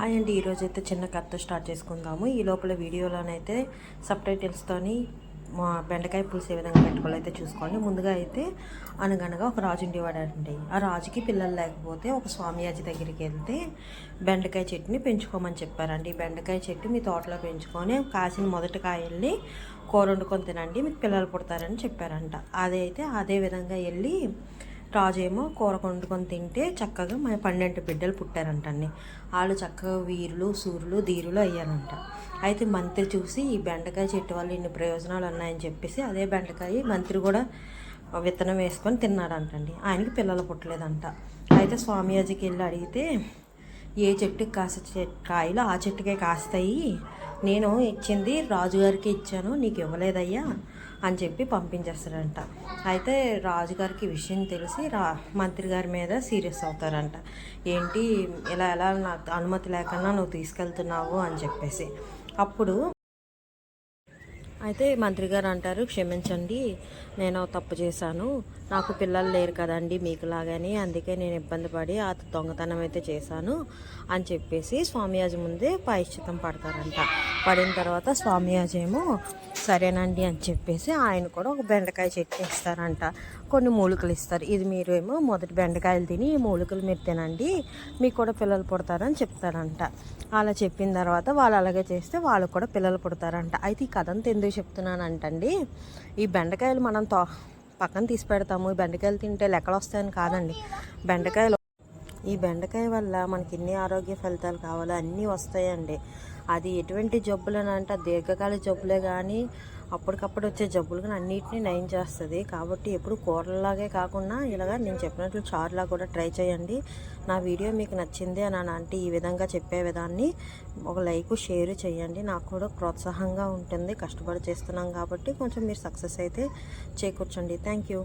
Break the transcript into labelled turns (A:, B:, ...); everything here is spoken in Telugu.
A: హాయ్ అండి ఈరోజు అయితే చిన్న కథ స్టార్ట్ చేసుకుందాము. ఈ లోపల వీడియోలోనైతే సబ్ టైటిల్స్తోని మా బెండకాయ పులుసు ఏ విధంగా పెట్టుకోవాలో అయితే చూసుకోండి. ముందుగా అయితే అనగనగా ఒక రాజు ఉండేవాడండి. ఆ రాజుకి పిల్లలు లేకపోతే ఒక స్వామియాజీ దగ్గరికి వెళ్తే బెండకాయ చెట్టుని పెంచుకోమని చెప్పారండి. ఈ బెండకాయ చెట్టు మీ తోటలో పెంచుకొని కాసిన మొదటి కాయల్ని కూర వండుకొని తినండి మీకు పిల్లలు పుడతారని చెప్పారంట. అదైతే అదే విధంగా వెళ్ళి రాజు ఏమో కూర వండుకొని తింటే చక్కగా మన పన్నెండు బిడ్డలు పుట్టారంటండి వాళ్ళు చక్కగా వీరులు సూర్యులు ధీరులు అయ్యారంట. అయితే మంత్రి చూసి ఈ బెండకాయ చెట్టు వల్ల ఇన్ని ప్రయోజనాలు ఉన్నాయని చెప్పేసి అదే బెండకాయ మంత్రి కూడా విత్తనం వేసుకొని తిన్నాడంటండి ఆయనకి పిల్లలు పుట్టలేదంట. అయితే స్వామియాజీకి వెళ్ళి అడిగితే ఏ చెట్టుకి కాసే కాయలు ఆ చెట్టుకే కాస్తాయి. నేను ఇచ్చింది రాజుగారికి ఇచ్చాను నీకు ఇవ్వలేదయ్యా. అని చెప్పి పంపించేస్తారంట. అయితే రాజుగారికి విషయం తెలిసి రా మంత్రి గారి మీద సీరియస్ అవుతారంట. ఏంటి ఇలా ఎలా నాకు అనుమతి లేకుండా నువ్వు తీసుకెళ్తున్నావు అని చెప్పేసి. అప్పుడు అయితే మంత్రి గారు అంటారు క్షమించండి నేను తప్పు చేశాను. నాకు పిల్లలు లేరు కదండి మీకులాగని అందుకే నేను ఇబ్బంది పడి ఆ దొంగతనం అయితే చేశాను అని చెప్పేసి స్వామియాజీ ముందే పాయిశ్చితం పడతారంట. పడిన తర్వాత స్వామి అజయము సరేనండి అని చెప్పేసి ఆయన కూడా ఒక బెండకాయ చెట్టు ఇస్తారంట కొన్ని మూలికలు ఇస్తారు. ఇది మీరు ఏమో మొదటి బెండకాయలు తిని ఈ మూలికలు మీరు తినండి మీకు కూడా పిల్లలు పుడతారని చెప్తారంట. అలా చెప్పిన తర్వాత వాళ్ళు అలాగే చేస్తే వాళ్ళకు కూడా పిల్లలు పుడతారంట. అయితే ఈ కథ అంతా ఎందుకు చెప్తున్నానంటండి ఈ బెండకాయలు మనం తో పక్కన తీసి పెడతాము. ఈ బెండకాయలు తింటే లెక్కలు వస్తాయని కాదండి. బెండకాయలు ఈ బెండకాయ వల్ల మనకి ఎన్ని ఆరోగ్య ఫలితాలు కావాలో అన్నీ వస్తాయండి. అది ఎటువంటి జబ్బులని అంటే దీర్ఘకాల జబ్బులే కానీ అప్పటికప్పుడు వచ్చే జబ్బులు కానీ అన్నిటినీ నయం చేస్తుంది. కాబట్టి ఎప్పుడు కూరలాగే కాకుండా ఇలాగా నేను చెప్పినట్లు చారులా కూడా ట్రై చేయండి. నా వీడియో మీకు నచ్చింది అని అని అంటే ఈ విధంగా చెప్పే విధాన్ని ఒక లైక్ షేర్ చేయండి. నాకు కూడా ప్రోత్సాహంగా ఉంటుంది. కష్టపడి చేస్తున్నాం కాబట్టి కొంచెం మీరు సక్సెస్ అయితే చేకూర్చండి. Thank you.